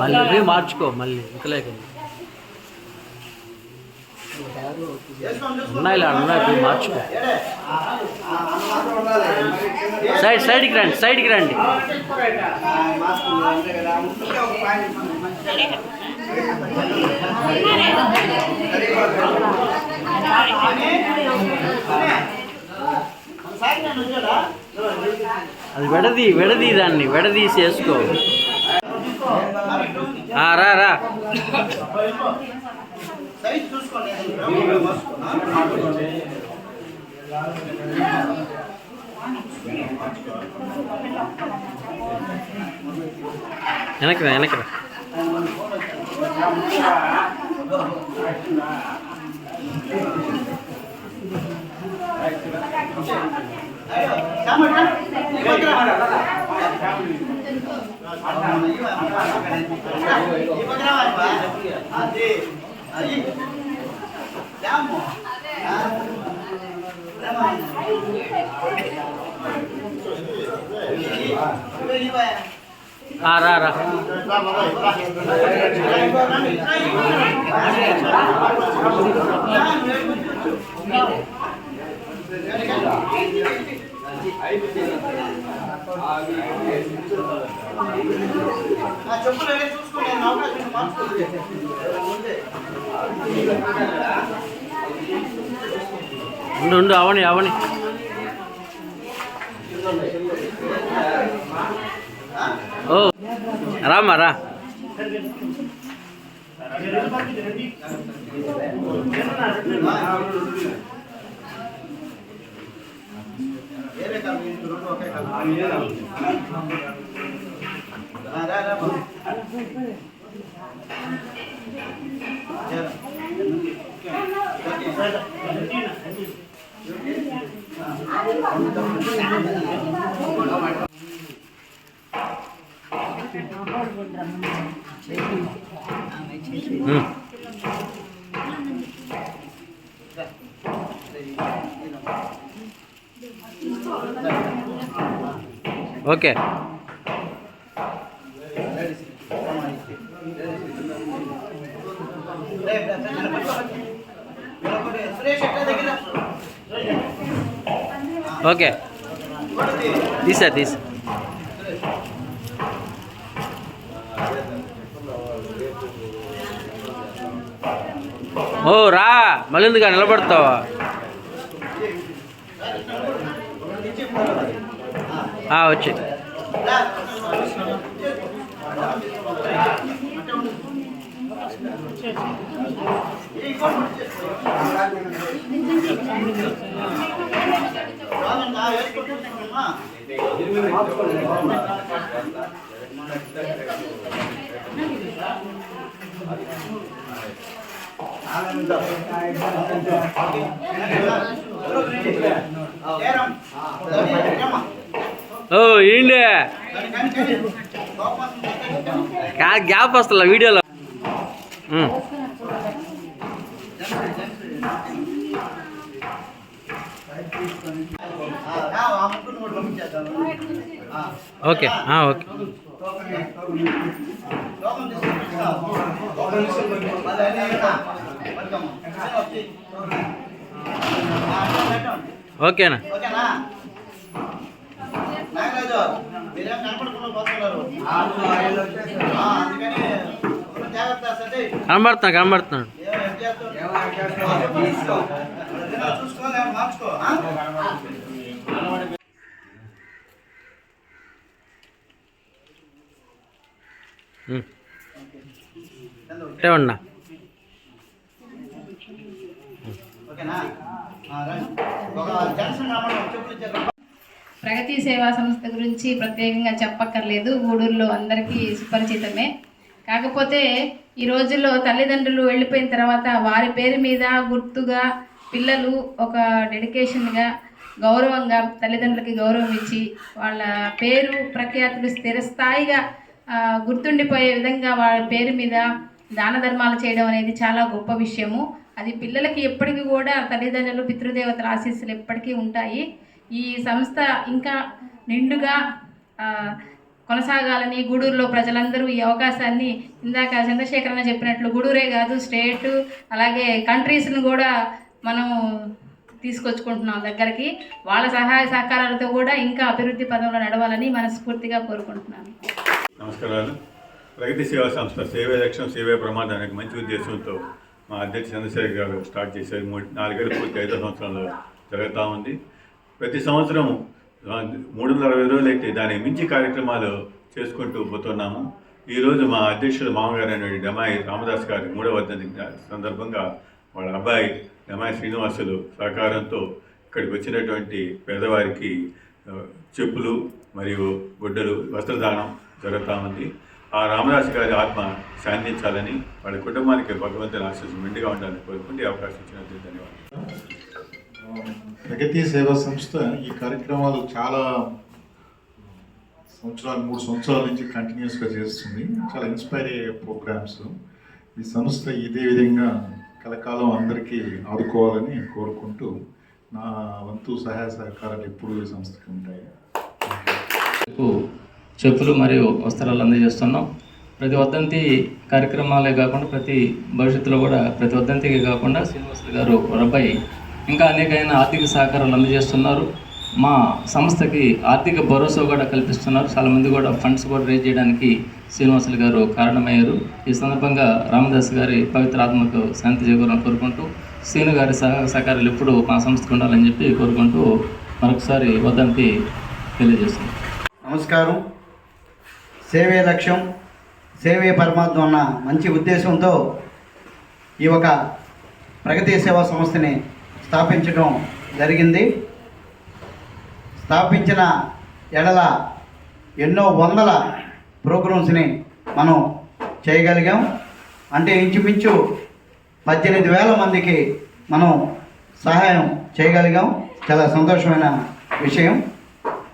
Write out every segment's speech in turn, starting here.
మళ్ళీ మార్చుకో మళ్ళీ ఇంకలేక. ఉన్నాయి ఉన్నాయి మార్చుకో. సైడ్ సైడ్కి రండి సైడ్కి రండి. అది విడది విడది దాన్ని విడదీసి వేసుకో ఆ, రా రా వెనకరా Thank you. రా ఆ, రా రా చెప్పులు చూసుకోండి అవకాశం మార్చుకోండి ఉండు ఉండు అవని అవని. ఓ రామా రా. వేరే కాదు మీకు రెండు ఒకే కాదు రా, రా, రా, బాబు. చేరా. ఉమ్. ఓకే. ఓకే. తీసా తీసా. ఓ రా. మళ్ళీ నిలబడతావా? ఆ, వచ్చి ఓ ఏంటి కాదు గ్యాప్ వస్తుందా వీడియోలో. Okay okay. ఓకేనా తీసుకొని పిలుస్తా. లోకం తీసుకొని పంపించు. అది అదే కదా. పట్టుకోమ్మా. సరే, వచ్చి. ఆ, అట్లా పెట్టండి. ఓకేనా ఓకేనా నాగరాజు మీరేం కనపడకుండా పోతున్నారు. ఆ, అందుకని కొంచెం జాగ్రత్త సరే. కనబడుతున్నా కనబడుతున్నాడు. మార్చుకో. అంటే ఉన్నా ఓకేనా? ఆ, రండి. ఒక జంక్షన్ రావడం చెప్పులు ఇచ్చేద్దాం. ప్రగతి సేవా సంస్థ గురించి ప్రత్యేకంగా చెప్పక్కర్లేదు. గూడూరులో అందరికీ సుపరిచితమే. కాకపోతే ఈ రోజుల్లో తల్లిదండ్రులు వెళ్ళిపోయిన తర్వాత వారి పేరు మీద గుర్తుగా పిల్లలు ఒక డెడికేషన్గా గౌరవంగా తల్లిదండ్రులకి గౌరవం ఇచ్చి వాళ్ళ పేరు ప్రఖ్యాతులు స్థిరస్థాయిగా గుర్తుండిపోయే విధంగా వాళ్ళ పేరు మీద దాన ధర్మాలు చేయడం అనేది చాలా గొప్ప విషయము. అది పిల్లలకి ఎప్పటికీ కూడా తల్లిదండ్రులు పితృదేవతల ఆశీస్సులు ఎప్పటికీ ఉంటాయి. ఈ సంస్థ ఇంకా నిండుగా కొనసాగాలని గూడూరులో ప్రజలందరూ ఈ అవకాశాన్ని ఇందాక చంద్రశేఖరన్న చెప్పినట్లు గూడూరే కాదు స్టేట్ అలాగే కంట్రీస్ను కూడా మనం తీసుకొచ్చుకుంటున్నాం దగ్గరికి. వాళ్ళ సహాయ సహకారాలతో కూడా ఇంకా అభివృద్ధి పదంలో నడవాలని మనస్ఫూర్తిగా కోరుకుంటున్నాను. నమస్కారాలు. ప్రగతి సేవా సంస్థ సేవే లక్ష్యం సేవే ప్రమాదానికి మంచి ఉద్దేశంతో మా అధ్యక్ష చంద్రశేఖర్ గారు స్టార్ట్ చేశారు. మూడు నాలుగేళ్ళు పూర్తి ఐదో సంవత్సరంలో జరుగుతూ ఉంది. ప్రతి సంవత్సరం మూడు వందల అరవై రోజులు అయితే దానికి మించి కార్యక్రమాలు చేసుకుంటూ పోతున్నాము. ఈరోజు మా అధ్యక్షుడు మామగారు అనేటువంటి డమాయి రామదాస్ గారి మూడవ వర్ధంతి సందర్భంగా వాళ్ళ అబ్బాయి డమాయి శ్రీనివాసులు సహకారంతో ఇక్కడికి వచ్చినటువంటి పేదవారికి చెప్పులు మరియు గుడ్డలు వస్త్రదానం జరుగుతూ ఉంది. ఆ రామదాస్ గారి ఆత్మ శాంతించాలని వాళ్ళ కుటుంబానికి భగవంతుని ఆశీస్సు మెండుగా ఉండాలని కోరుకుంటే అవకాశం ఇచ్చినందుకు ధన్యవాదాలు. ప్రగతి సేవా సంస్థ ఈ కార్యక్రమాలు చాలా సంవత్సరాలు మూడు సంవత్సరాల నుంచి కంటిన్యూస్గా చేస్తుంది. చాలా ఇన్స్పైర్ అయ్యే ప్రోగ్రామ్స్ ఈ సంస్థ ఇదే విధంగా కలకాలం అందరికీ ఆదుకోవాలని కోరుకుంటూ నా వంతు సహాయ సహకారాలు ఎప్పుడూ ఈ సంస్థకి ఉంటాయి. చెప్పులు మరియు వస్త్రాలు అందజేస్తున్నాం. ప్రతి వద్దంతి కార్యక్రమాలే కాకుండా ప్రతి భవిష్యత్తులో కూడా ప్రతి వద్దంతికి కాకుండా శ్రీనివాసులు గారు రబ్బాయి ఇంకా అనేకమైన ఆర్థిక సహకారాలు అందజేస్తున్నారు. మా సంస్థకి ఆర్థిక భరోసా కూడా కల్పిస్తున్నారు. చాలామంది కూడా ఫండ్స్ కూడా రేజ్ చేయడానికి శ్రీనివాసులు గారు కారణమయ్యారు. ఈ సందర్భంగా రామదాస్ గారి పవిత్ర ఆత్మకు శాంతి చేకూరాలని కోరుకుంటూ శ్రీను గారి సహ సహకారాలు ఎప్పుడు మా సంస్థకు ఉండాలని చెప్పి కోరుకుంటూ మరొకసారి వద్దంతి తెలియజేస్తున్నాం. నమస్కారం. సేవే లక్ష్యం సేవే పరమాత్మ అన్న మంచి ఉద్దేశంతో ఈ ఒక ప్రగతి సేవా సంస్థని స్థాపించడం జరిగింది. స్థాపించిన ఎడల ఎన్నో వందల ప్రోగ్రామ్స్ని మనం చేయగలిగాం. అంటే ఇంచుమించు పద్దెనిమిది వేల మందికి మనం సహాయం చేయగలిగాం. చాలా సంతోషమైన విషయం.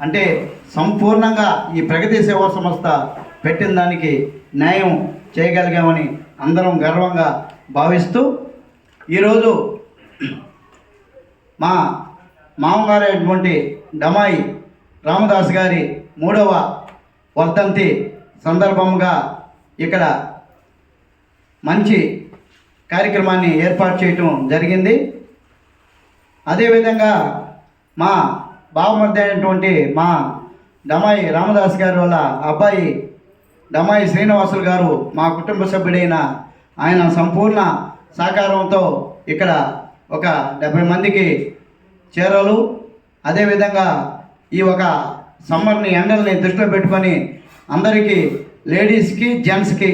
అంటే సంపూర్ణంగా ఈ ప్రగతి సేవా సంస్థ పెట్టిన దానికి న్యాయం చేయగలిగామని అందరం గర్వంగా భావిస్తూ ఈరోజు మా మామగారైనటువంటి డమాయి రామదాస్ గారి మూడవ వర్ధంతి సందర్భంగా ఇక్కడ మంచి కార్యక్రమాన్ని ఏర్పాటు చేయటం జరిగింది. అదేవిధంగా మా బావమర్ది అయినటువంటి మా డమాయి రామదాస్ గారి వాళ్ళ అబ్బాయి డమాయి శ్రీనివాసులు గారు మా కుటుంబ సభ్యుడైన ఆయన సంపూర్ణ సహకారంతో ఇక్కడ ఒక డెబ్బై మందికి చీరలు. అదేవిధంగా ఈ ఒక సమ్మర్ని ఎండల్ని దృష్టిలో పెట్టుకొని అందరికీ లేడీస్కి జెంట్స్కి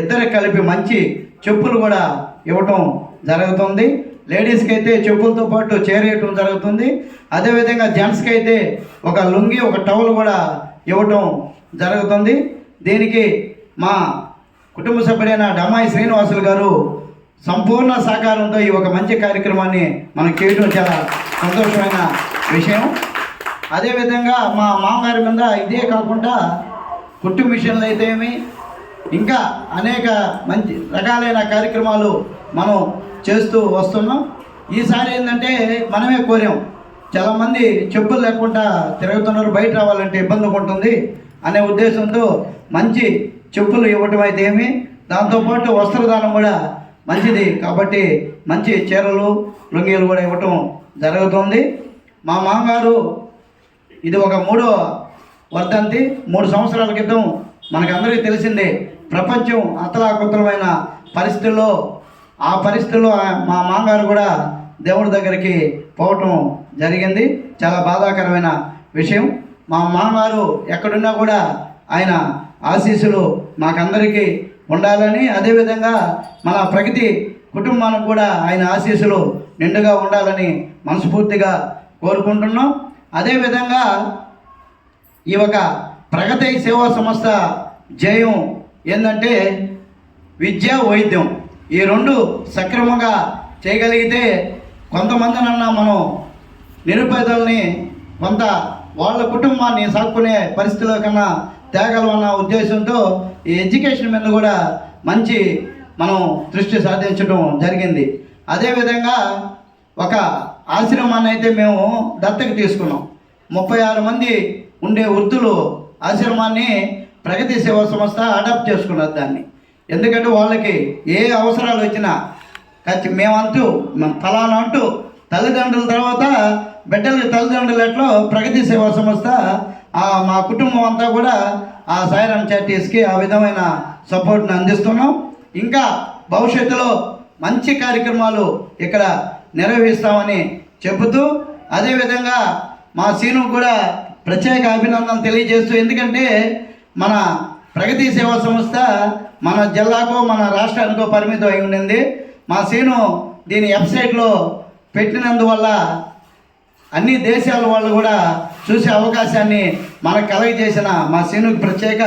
ఇద్దరు కలిపి మంచి చెప్పులు కూడా ఇవ్వటం జరుగుతుంది. లేడీస్కి అయితే చెప్పులతో పాటు చేరేయటం జరుగుతుంది. అదేవిధంగా జెంట్స్కి అయితే ఒక లుంగి ఒక టవల్ కూడా ఇవ్వటం జరుగుతుంది. దీనికి మా కుటుంబ సభ్యుడైన డమాయి శ్రీనివాసులు గారు సంపూర్ణ సహకారంతో ఈ ఒక మంచి కార్యక్రమాన్ని మనం చేయడం చాలా సంతోషమైన విషయం. అదేవిధంగా మా మామగారి మీద ఇదే కాకుండా కుట్టు మిషన్లు అయితే ఏమి ఇంకా అనేక మంచి రకాలైన కార్యక్రమాలు మనం చేస్తూ వస్తున్నాం. ఈసారి ఏంటంటే మనమే కోరాం. చాలామంది చెప్పులు లేకుండా తిరుగుతున్నారు బయట రావాలంటే ఇబ్బంది ఉంటుంది అనే ఉద్దేశంతో మంచి చెప్పులు ఇవ్వటం అయితే ఏమి దాంతోపాటు వస్త్రదానం కూడా మంచిది. కాబట్టి మంచి చీరలు లుంగీలు కూడా ఇవ్వటం జరుగుతుంది. మా మామగారు ఇది ఒక మూడో వర్ధంతి. మూడు సంవత్సరాల క్రితం మనకందరికీ తెలిసిందే ప్రపంచం అతలాకుతలమైన పరిస్థితుల్లో ఆ పరిస్థితుల్లో మా మామగారు కూడా దేవుడి దగ్గరికి పోవటం జరిగింది. చాలా బాధాకరమైన విషయం. మా మామగారు ఎక్కడున్నా కూడా ఆయన ఆశీస్సులు మాకందరికీ ఉండాలని అదేవిధంగా మన ప్రగతి కుటుంబానికి కూడా ఆయన ఆశీస్సులు నిండుగా ఉండాలని మనస్ఫూర్తిగా కోరుకుంటున్నాం. అదేవిధంగా ఈ ఒక ప్రగతి సేవా సంస్థ జయం ఏంటంటే విద్య వైద్యం. ఈ రెండు సక్రమంగా చేయగలిగితే కొంతమందినన్నా మనం నిరుపేదల్ని కొంత వాళ్ళ కుటుంబాన్ని సాక్కునే పరిస్థితిలో కన్నా తేగలమన్న ఉద్దేశంతో ఈ ఎడ్యుకేషన్ మీద కూడా మంచి మనం దృష్టి సాధించడం జరిగింది. అదేవిధంగా ఒక ఆశ్రమాన్ని అయితే మేము దత్తకు తీసుకున్నాం. ముప్పై ఆరు మంది ఉండే వృద్ధులు ఆశ్రమాన్ని ప్రగతి సేవా సంస్థ అడాప్ట్ చేసుకున్నారు దాన్ని. ఎందుకంటే వాళ్ళకి ఏ అవసరాలు వచ్చినా ఖచ్చి మేమంటూ మేము ఫలానా అంటూ తల్లిదండ్రుల తర్వాత బిడ్డలకి తల్లిదండ్రులు ఎట్లో ప్రగతి సేవా సంస్థ మా కుటుంబం అంతా కూడా ఆ సాయిరామ్ చారిటీస్కి ఆ విధమైన సపోర్ట్ని అందిస్తున్నాం. ఇంకా భవిష్యత్తులో మంచి కార్యక్రమాలు ఇక్కడ నిర్వహిస్తామని చెబుతూ అదేవిధంగా మా సీను కూడా ప్రత్యేక అభినందన తెలియజేస్తూ ఎందుకంటే మన ప్రగతి సేవా సంస్థ మన జిల్లాకో మన రాష్ట్రానికో పరిమితం అయి ఉండింది. మా సీను దీని వెబ్సైట్లో పెట్టినందువల్ల అన్ని దేశాల వాళ్ళు కూడా చూసే అవకాశాన్ని మనకు కలగజేసిన మా సీనుకి ప్రత్యేక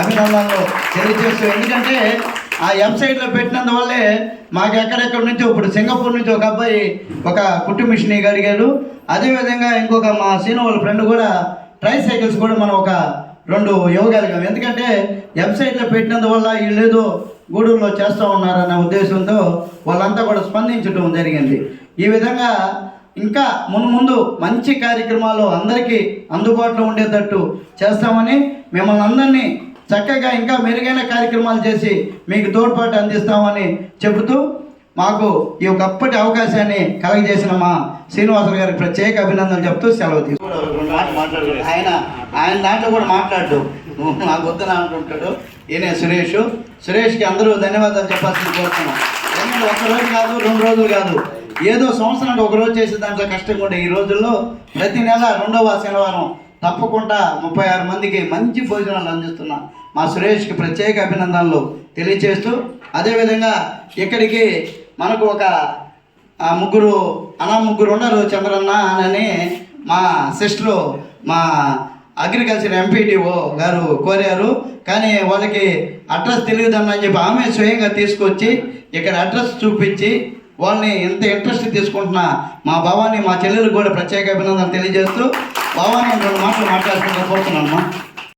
అభినందనలు తెలియజేస్తూ ఎందుకంటే ఆ వెబ్సైట్లో పెట్టినందువల్లే మాకు ఎక్కడెక్కడి నుంచో ఇప్పుడు సింగపూర్ నుంచి ఒక అబ్బాయి ఒక కుట్టు మిషన్ అడిగాడు. అదేవిధంగా ఇంకొక మా సీను వాళ్ళ ఫ్రెండ్ కూడా ట్రై సైకిల్స్ కూడా మనం ఒక రెండు ఇవ్వగలిగాం. ఎందుకంటే వెబ్సైట్లో పెట్టినందువల్ల వీళ్ళేదో గూడూరులో చేస్తూ ఉన్నారన్న ఉద్దేశంతో వాళ్ళంతా కూడా స్పందించడం జరిగింది. ఈ విధంగా ఇంకా మును ముందు మంచి కార్యక్రమాలు అందరికీ అందుబాటులో ఉండేటట్టు చేస్తామని మిమ్మల్ని అందరినీ చక్కగా ఇంకా మెరుగైన కార్యక్రమాలు చేసి మీకు తోడ్పాటు అందిస్తామని చెబుతూ మాకు ఈ గొప్పటి అవకాశాన్ని కలగజేసిన మా శ్రీనివాసులు గారికి ప్రత్యేక అభినందనలు చెప్తూ సెలవు తీసుకుంటాడు ఆయన ఆయన దాంట్లో కూడా మాట్లాడు. నాకు వద్దని అంటుంటాడు. ఈయన సురేష్. సురేష్కి అందరూ ధన్యవాదాలు చెప్పాల్సింది కోరుతున్నాం. ఎందుకంటే ఒక రోజు కాదు రెండు రోజులు కాదు. ఏదో సంవత్సరానికి ఒక రోజు చేసే దాంట్లో కష్టంగా ఉండే ఈ రోజుల్లో ప్రతి నెల రెండవ శనివారం తప్పకుండా ముప్పై ఆరు మందికి మంచి భోజనాలు అందిస్తున్నా మా సురేష్కి ప్రత్యేక అభినందనలు తెలియజేస్తూ అదేవిధంగా ఇక్కడికి మనకు ఒక ముగ్గురు అన్న ముగ్గురు ఉన్నారు చంద్రన్న అని మా సిస్టరు మా అగ్రికల్చర్ ఎంపీటీఓ గారు కోరారు. కానీ వాళ్ళకి అడ్రస్ తెలియదన్నా అని చెప్పి ఆమె స్వయంగా తీసుకొచ్చి ఇక్కడ అడ్రస్ చూపించి వాళ్ళని ఎంత ఇంట్రెస్ట్ తీసుకుంటున్నా మా భావాన్ని మా చెల్లెలకు కూడా ప్రత్యేక అభినందనలు తెలియజేస్తూ భావాన్ని రెండు మాటలు మాట్లాడుకుంటూ పోతున్నాను